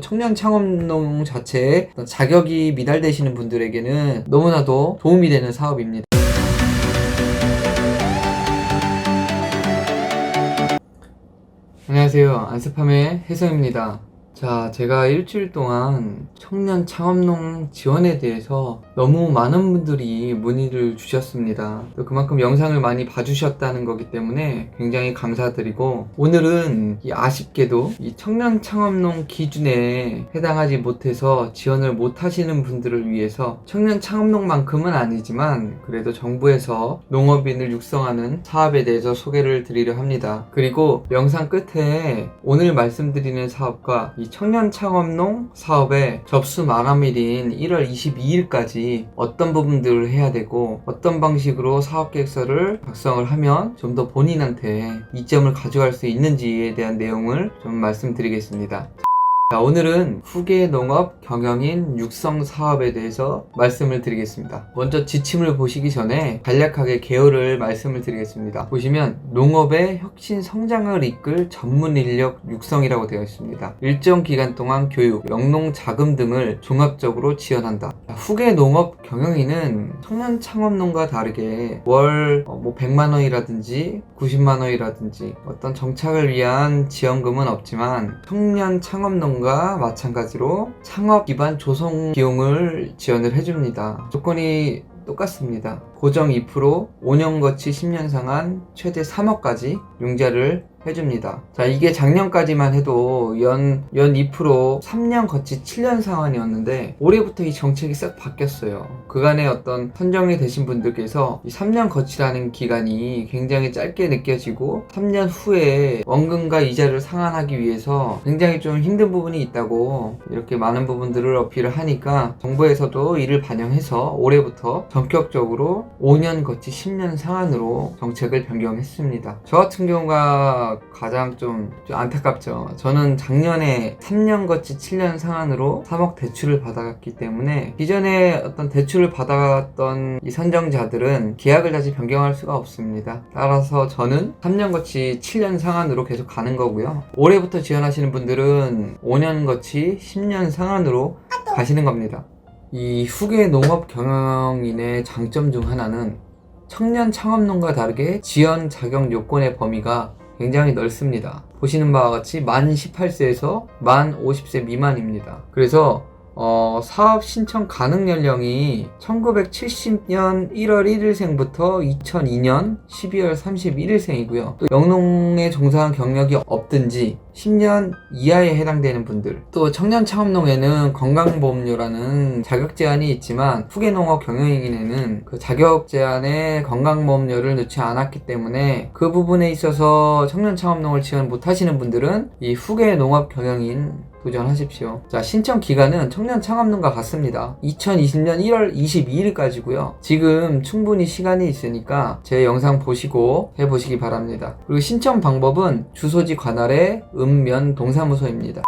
청년 창업농 자체에 자격이 미달되시는 분들에게는 너무나도 도움이 되는 사업입니다. 안녕하세요. 안스팜의 혜성입니다. 자, 제가 일주일 동안 청년 창업농 지원에 대해서 너무 많은 분들이 문의를 주셨습니다. 또 그만큼 영상을 많이 봐주셨다는 거기 때문에 굉장히 감사드리고 오늘은 이 아쉽게도 이 청년 창업농 기준에 해당하지 못해서 지원을 못 하시는 분들을 위해서 청년 창업농만큼은 아니지만 그래도 정부에서 농업인을 육성하는 사업에 대해서 소개를 드리려 합니다. 그리고 영상 끝에 오늘 말씀드리는 사업과 이 청년 창업농 사업의 접수 마감일인 1월 22일까지 어떤 부분들을 해야 되고 어떤 방식으로 사업 계획서를 작성을 하면 좀 더 본인한테 이점을 가져갈 수 있는지에 대한 내용을 좀 말씀드리겠습니다. 자, 오늘은 후계 농업 경영인 육성 사업에 대해서 말씀을 드리겠습니다. 먼저 지침을 보시기 전에 간략하게 개요를 말씀을 드리겠습니다. 보시면 농업의 혁신 성장을 이끌 전문 인력 육성이라고 되어 있습니다. 일정 기간 동안 교육, 영농 자금 등을 종합적으로 지원한다. 자, 후계 농업 경영인은 청년 창업농과 다르게 월 어, 뭐 100만 원이라든지 90만 원이라든지 어떤 정착을 위한 지원금은 없지만 청년 창업농 과 마찬가지로 창업 기반 조성 비용을 지원을 해줍니다. 조건이 똑같습니다. 고정 2%, 5년 거치 10년 상한 최대 3억까지 융자를 해줍니다. 자, 이게 작년까지만 해도 연, 연 2%, 3년 거치 7년 상한이었는데, 올해부터 이 정책이 싹 바뀌었어요. 그간에 어떤 선정이 되신 분들께서 이 3년 거치라는 기간이 굉장히 짧게 느껴지고, 3년 후에 원금과 이자를 상환하기 위해서 굉장히 좀 힘든 부분이 있다고 이렇게 많은 부분들을 어필을 하니까, 정부에서도 이를 반영해서 올해부터 전격적으로 5년 거치 10년 상한으로 정책을 변경했습니다. 저 같은 경우가 가장 좀, 좀 안타깝죠. 저는 작년에 3년 거치 7년 상한으로 3억 대출을 받아갔기 때문에 기존에 어떤 대출을 받아갔던 이 선정자들은 계약을 다시 변경할 수가 없습니다. 따라서 저는 3년 거치 7년 상한으로 계속 가는 거고요. 올해부터 지원하시는 분들은 5년 거치 10년 상한으로 가시는 겁니다. 이 후계 농업 경영인의 장점 중 하나는 청년 창업농과 다르게 지원 자격 요건의 범위가 굉장히 넓습니다. 보시는 바와 같이 만 18세에서 만 50세 미만입니다. 그래서 어, 사업 신청 가능 연령이 1970년 1월 1일생부터 2002년 12월 31일생이고요. 또 영농에 종사한 경력이 없든지 10년 이하에 해당되는 분들 또 청년 창업농에는 건강보험료라는 자격 제한이 있지만 후계농업 경영인에는 그 자격 제한에 건강보험료를 넣지 않았기 때문에 그 부분에 있어서 청년 창업농을 지원 못하시는 분들은 이 후계농업 경영인 도전하십시오. 자, 신청 기간은 청년 창업농과 같습니다. 2020년 1월 22일까지고요. 지금 충분히 시간이 있으니까 제 영상 보시고 해보시기 바랍니다. 그리고 신청 방법은 주소지 관할의 읍면 동사무소입니다.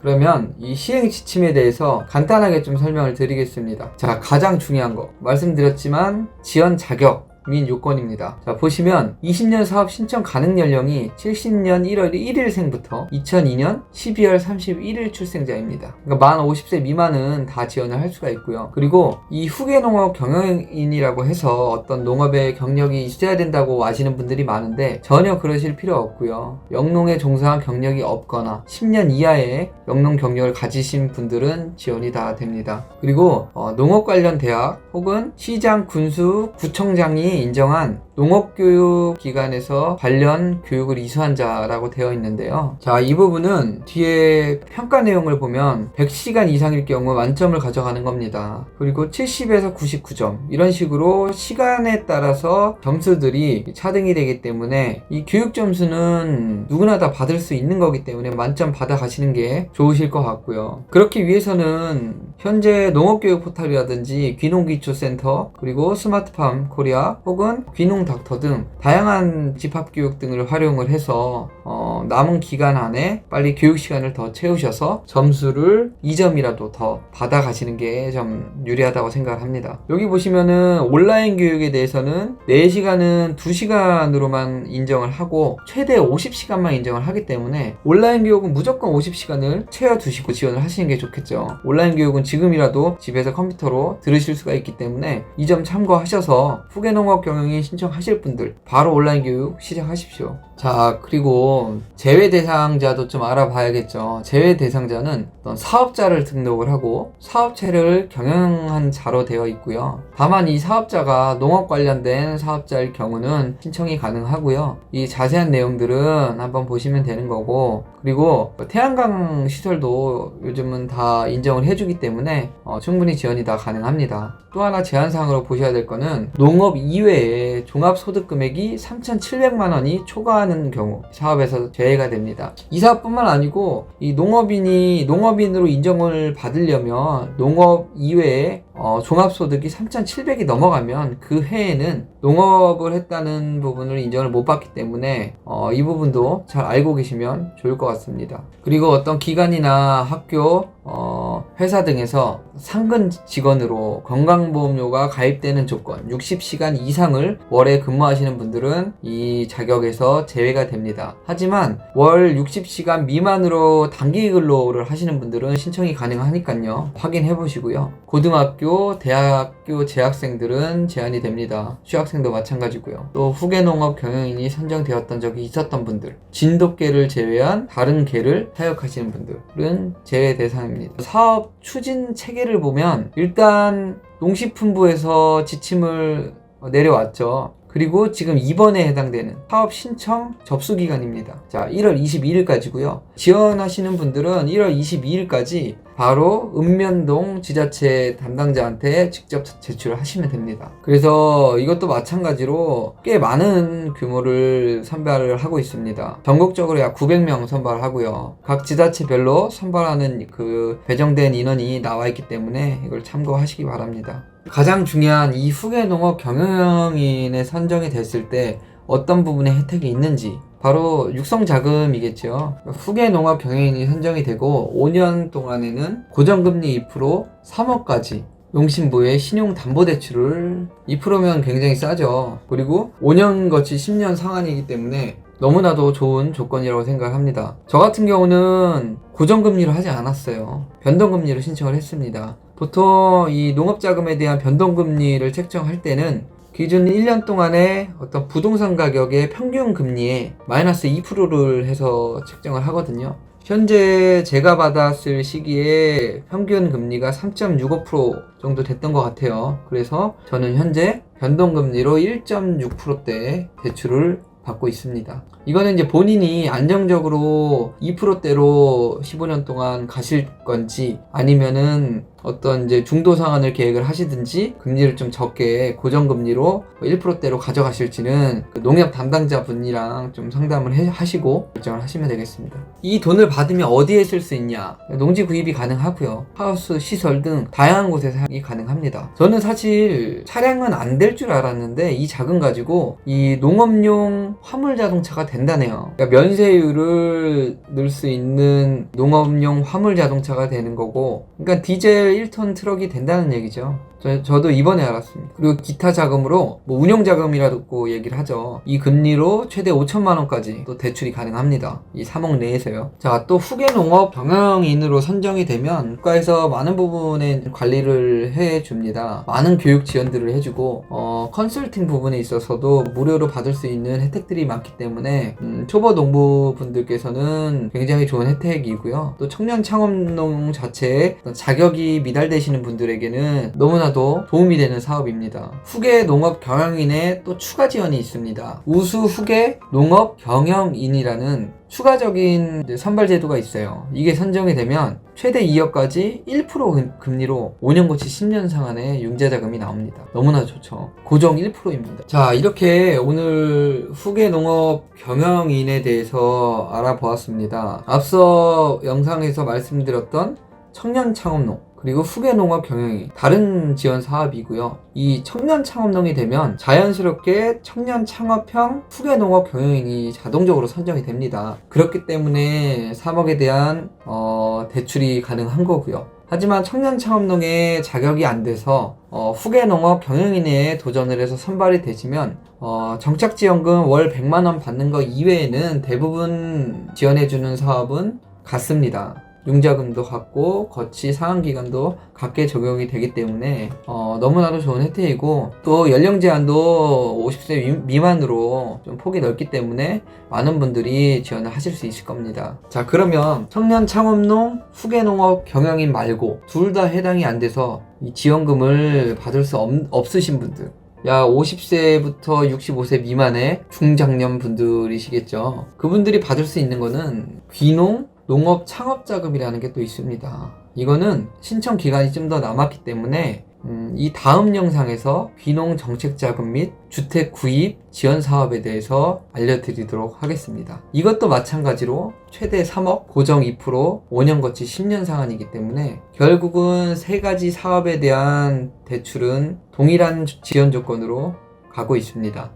그러면 이 시행 지침에 대해서 간단하게 좀 설명을 드리겠습니다. 자, 가장 중요한 거 말씀드렸지만 지원 자격 민 요건입니다. 자, 보시면 20년 사업 신청 가능 연령이 70년 1월 1일생부터 2002년 12월 31일 출생자입니다. 그러니까 만 50세 미만은 다 지원을 할 수가 있고요. 그리고 이 후계 농업 경영인이라고 해서 어떤 농업의 경력이 있어야 된다고 아시는 분들이 많은데 전혀 그러실 필요 없고요. 영농에 종사한 경력이 없거나 10년 이하의 영농 경력을 가지신 분들은 지원이 다 됩니다. 그리고 어, 농업 관련 대학 혹은 시장, 군수, 구청장이 인정한 농업교육기관에서 관련 교육을 이수한 자라고 되어 있는데요. 자, 이 부분은 뒤에 평가 내용을 보면 100시간 이상일 경우 만점을 가져가는 겁니다. 그리고 70에서 99점 이런 식으로 시간에 따라서 점수들이 차등이 되기 때문에 이 교육 점수는 누구나 다 받을 수 있는 거기 때문에 만점 받아 가시는 게 좋으실 것 같고요. 그렇기 위해서는 현재 농업교육 포털이라든지 귀농기초센터 그리고 스마트팜 코리아 혹은 귀농 닥터 등 다양한 집합교육 등을 활용을 해서 어, 남은 기간 안에 빨리 교육 시간을 더 채우셔서 점수를 2점이라도 더 받아가시는 게 좀 유리하다고 생각을 합니다. 여기 보시면은 온라인 교육에 대해서는 4시간은 2시간으로만 인정을 하고 최대 50시간만 인정을 하기 때문에 온라인 교육은 무조건 50시간을 채워두시고 지원을 하시는 게 좋겠죠. 온라인 교육은 지금이라도 집에서 컴퓨터로 들으실 수가 있기 때문에 이 점 참고하셔서 후계농업 경영인 신청하 실 분들 바로 온라인 교육 시작하십시오. 자, 그리고 제외 대상자도 좀 알아봐야겠죠. 제외 대상자는 어떤 사업자를 등록을 하고 사업체를 경영한 자로 되어 있고요. 다만 이 사업자가 농업 관련된 사업자일 경우는 신청이 가능하고요. 이 자세한 내용들은 한번 보시면 되는 거고, 그리고 태양광 시설도 요즘은 다 인정을 해주기 때문에 어, 충분히 지원이 다 가능합니다. 또 하나 제한사항으로 보셔야 될 거는 농업 이외에 종합소득 금액이 3,700만 원이 초과하는 경우 사업에서 제외가 됩니다. 이 사업뿐만 아니고 이 농업인이 농업인으로 인정을 받으려면 농업 이외에 어, 종합소득이 3,700이 넘어가면 그 해에는 농업을 했다는 부분을 인정을 못 받기 때문에 어, 이 부분도 잘 알고 계시면 좋을 것 같습니다. 그리고 어떤 기관이나 학교, 어, 회사 등에서 상근 직원으로 건강보험료가 가입되는 조건 60시간 이상을 월에 근무하시는 분들은 이 자격에서 제외가 됩니다. 하지만 월 60시간 미만으로 단기 근로를 하시는 분들은 신청이 가능하니까요. 확인해 보시고요. 고등 학교, 대학교 재학생들은 제한이 됩니다. 취학생도 마찬가지고요. 또 후계 농업 경영인이 선정되었던 적이 있었던 분들, 진돗개를 제외한 다른 개를 사육하시는 분들은 제외 대상입니다. 사업 추진 체계를 보면 일단 농식품부에서 지침을 내려왔죠. 그리고 지금 이번에 해당되는 사업 신청 접수 기간입니다. 자, 1월 22일까지고요. 지원하시는 분들은 1월 22일까지 바로 읍면동 지자체 담당자한테 직접 제출을 하시면 됩니다. 그래서 이것도 마찬가지로 꽤 많은 규모를 선발을 하고 있습니다. 전국적으로 약 900명 선발을 하고요. 각 지자체별로 선발하는 그 배정된 인원이 나와 있기 때문에 이걸 참고하시기 바랍니다. 가장 중요한 이 후계 농업 경영인에 선정이 됐을 때 어떤 부분에 혜택이 있는지 바로 육성 자금이겠죠. 후계 농업 경영인이 선정이 되고 5년 동안에는 고정금리 2% 3억까지 농심부의 신용담보대출을 2%면 굉장히 싸죠. 그리고 5년 거치 10년 상한이기 때문에 너무나도 좋은 조건이라고 생각합니다. 저 같은 경우는 고정금리로 하지 않았어요. 변동금리로 신청을 했습니다. 보통 이 농업자금에 대한 변동금리를 책정할 때는 기준 1년 동안의 어떤 부동산 가격의 평균 금리에 마이너스 2%를 해서 책정을 하거든요. 현재 제가 받았을 시기에 평균 금리가 3.65% 정도 됐던 것 같아요. 그래서 저는 현재 변동금리로 1.6%대 대출을 받고 있습니다. 이거는 이제 본인이 안정적으로 2%대로 15년 동안 가실 건지 아니면은 어떤 이제 중도 상환을 계획을 하시든지 금리를 좀 적게 고정금리로 1%대로 가져가실지는 그 농협 담당자분이랑 좀 상담을 해- 하시고 결정을 하시면 되겠습니다. 이 돈을 받으면 어디에 쓸 수 있냐? 농지 구입이 가능하고요. 하우스 시설 등 다양한 곳에 사용이 가능합니다. 저는 사실 차량은 안 될 줄 알았는데 이 자금 가지고 이 농업용 화물 자동차가 된다네요. 그러니까 면세율을 넣을 수 있는 농업용 화물 자동차가 되는 거고, 그러니까 디젤 1톤 트럭이 된다는 얘기죠. 저, 저도 이번에 알았습니다. 그리고 기타 자금으로 뭐 운용 자금이라고 얘기를 하죠. 이 금리로 최대 5천만 원까지 또 대출이 가능합니다. 이 3억 내에서요. 자, 또 후계 농업 경영인으로 선정이 되면 국가에서 많은 부분에 관리를 해 줍니다. 많은 교육 지원들을 해 주고 어, 컨설팅 부분에 있어서도 무료로 받을 수 있는 혜택들이 많기 때문에 음, 초보 농부분들께서는 굉장히 좋은 혜택이고요. 또 청년 창업농 자체에 자격이 미달되시는 분들에게는 너무나 도 도움이 되는 사업입니다. 후계 농업 경영인의 또 추가 지원이 있습니다. 우수 후계 농업 경영인이라는 추가적인 선발 제도가 있어요. 이게 선정이 되면 최대 2억까지 1% 금- 금리로 5년 고치 10년 상한의 융자자금이 나옵니다. 너무나 좋죠. 고정 1%입니다. 자, 이렇게 오늘 후계 농업 경영인에 대해서 알아보았습니다. 앞서 영상에서 말씀드렸던 청년 창업농 그리고 후계 농업 경영이 다른 지원 사업이고요. 이 청년 창업농이 되면 자연스럽게 청년 창업형 후계 농업 경영인이 자동적으로 선정이 됩니다. 그렇기 때문에 3억에 대한 어, 대출이 가능한 거고요. 하지만 청년 창업농에 자격이 안 돼서 어, 후계 농업 경영인에 도전을 해서 선발이 되시면 어, 정착지원금 월 100만 원 받는 거 이외에는 대부분 지원해주는 사업은 같습니다. 융자금도 같고 거치 상한 기간도 같게 적용이 되기 때문에 어, 너무나도 좋은 혜택이고 또 연령 제한도 50세 미만으로 좀 폭이 넓기 때문에 많은 분들이 지원을 하실 수 있을 겁니다. 자 그러면 청년 창업농 후계농업 경영인 말고 둘 다 해당이 안 돼서 이 지원금을 받을 수 없, 없으신 분들 야 50세부터 65세 미만의 중장년 분들이시겠죠. 그분들이 받을 수 있는 거는 귀농 농업 창업 자금이라는 게 또 있습니다. 이거는 신청 기간이 좀 더 남았기 때문에 음, 이 다음 영상에서 귀농 정책 자금 및 주택 구입 지원 사업에 대해서 알려드리도록 하겠습니다. 이것도 마찬가지로 최대 3억, 고정 2%, 5년 거치 10년 상한이기 때문에 결국은 세 가지 사업에 대한 대출은 동일한 지원 조건으로 가고 있습니다.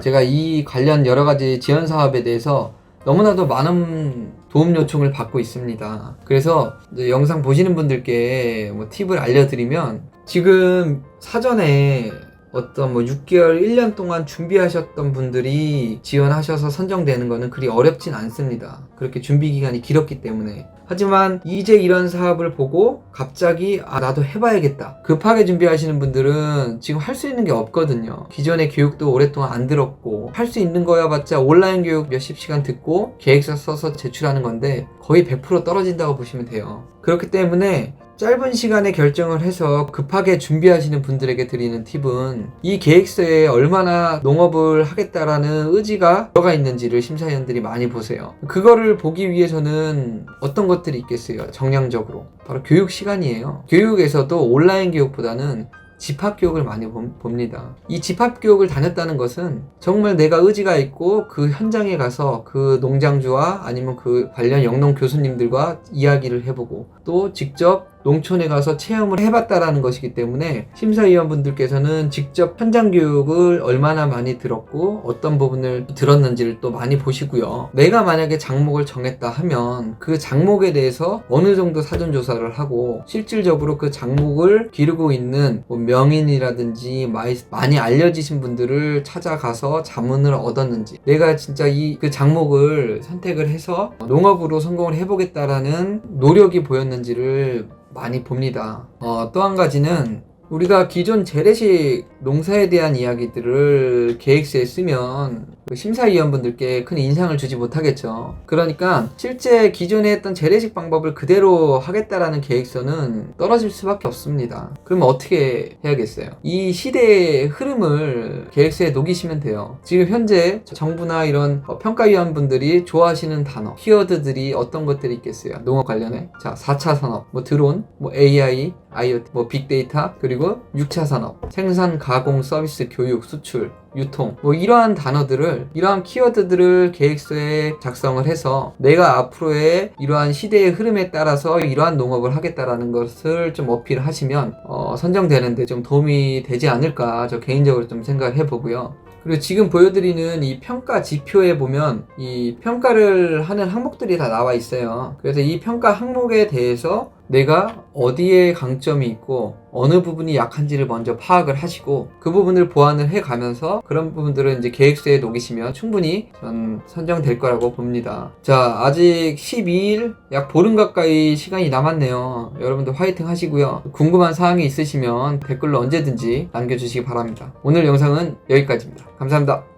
제가 이 관련 여러 가지 지원 사업에 대해서 너무나도 많은 도움 요청을 받고 있습니다. 그래서 영상 보시는 분들께 뭐 팁을 알려드리면 지금 사전에 어떤 뭐 6개월, 1년 동안 준비하셨던 분들이 지원하셔서 선정되는 거는 그리 어렵진 않습니다. 그렇게 준비 기간이 길었기 때문에. 하지만 이제 이런 사업을 보고 갑자기 아 나도 해봐야겠다. 급하게 준비하시는 분들은 지금 할 수 있는 게 없거든요. 기존의 교육도 오랫동안 안 들었고 할 수 있는 거야 봤자 온라인 교육 몇십 시간 듣고 계획서 써서 제출하는 건데 거의 100% 떨어진다고 보시면 돼요. 그렇기 때문에 짧은 시간에 결정을 해서 급하게 준비하시는 분들에게 드리는 팁은 이 계획서에 얼마나 농업을 하겠다라는 의지가 들어가 있는지를 심사위원들이 많이 보세요. 그거를 보기 위해서는 어떤 것들이 있겠어요? 정량적으로. 바로 교육 시간이에요. 교육에서도 온라인 교육보다는 집합교육을 많이 봅니다. 이 집합교육을 다녔다는 것은 정말 내가 의지가 있고 그 현장에 가서 그 농장주와 아니면 그 관련 영농 교수님들과 이야기를 해보고 또 직접 농촌에 가서 체험을 해봤다라는 것이기 때문에 심사위원분들께서는 직접 현장 교육을 얼마나 많이 들었고 어떤 부분을 들었는지를 또 많이 보시고요. 내가 만약에 장목을 정했다 하면 그 장목에 대해서 어느 정도 사전 조사를 하고 실질적으로 그 장목을 기르고 있는 뭐 명인이라든지 많이 알려지신 분들을 찾아가서 자문을 얻었는지 내가 진짜 이 그 장목을 선택을 해서 농업으로 성공을 해보겠다라는 노력이 보였는지를 많이 봅니다. 어, 또 한 가지는 우리가 기존 재래식 농사에 대한 이야기들을 계획서에 쓰면 그 심사위원분들께 큰 인상을 주지 못하겠죠. 그러니까 실제 기존에 했던 재래식 방법을 그대로 하겠다라는 계획서는 떨어질 수밖에 없습니다. 그러면 어떻게 해야겠어요? 이 시대의 흐름을 계획서에 녹이시면 돼요. 지금 현재 정부나 이런 평가위원분들이 좋아하시는 단어, 키워드들이 어떤 것들이 있겠어요? 농업 관련해. 자, 4차 산업, 뭐 드론, 뭐 AI, IoT, 뭐 빅데이터, 그리고 6차 산업, 생산, 가공, 서비스, 교육, 수출, 유통 뭐 이러한 단어들을 이러한 키워드들을 계획서에 작성을 해서 내가 앞으로의 이러한 시대의 흐름에 따라서 이러한 농업을 하겠다라는 것을 좀 어필하시면 어, 선정되는데 좀 도움이 되지 않을까 저 개인적으로 좀 생각을 해보고요. 그리고 지금 보여드리는 이 평가 지표에 보면 이 평가를 하는 항목들이 다 나와 있어요. 그래서 이 평가 항목에 대해서 내가 어디에 강점이 있고 어느 부분이 약한지를 먼저 파악을 하시고 그 부분을 보완을 해 가면서 그런 부분들은 이제 계획서에 녹이시면 충분히 전 선정될 거라고 봅니다. 자, 아직 12일 약 보름 가까이 시간이 남았네요. 여러분들 화이팅 하시고요. 궁금한 사항이 있으시면 댓글로 언제든지 남겨주시기 바랍니다. 오늘 영상은 여기까지입니다. 감사합니다.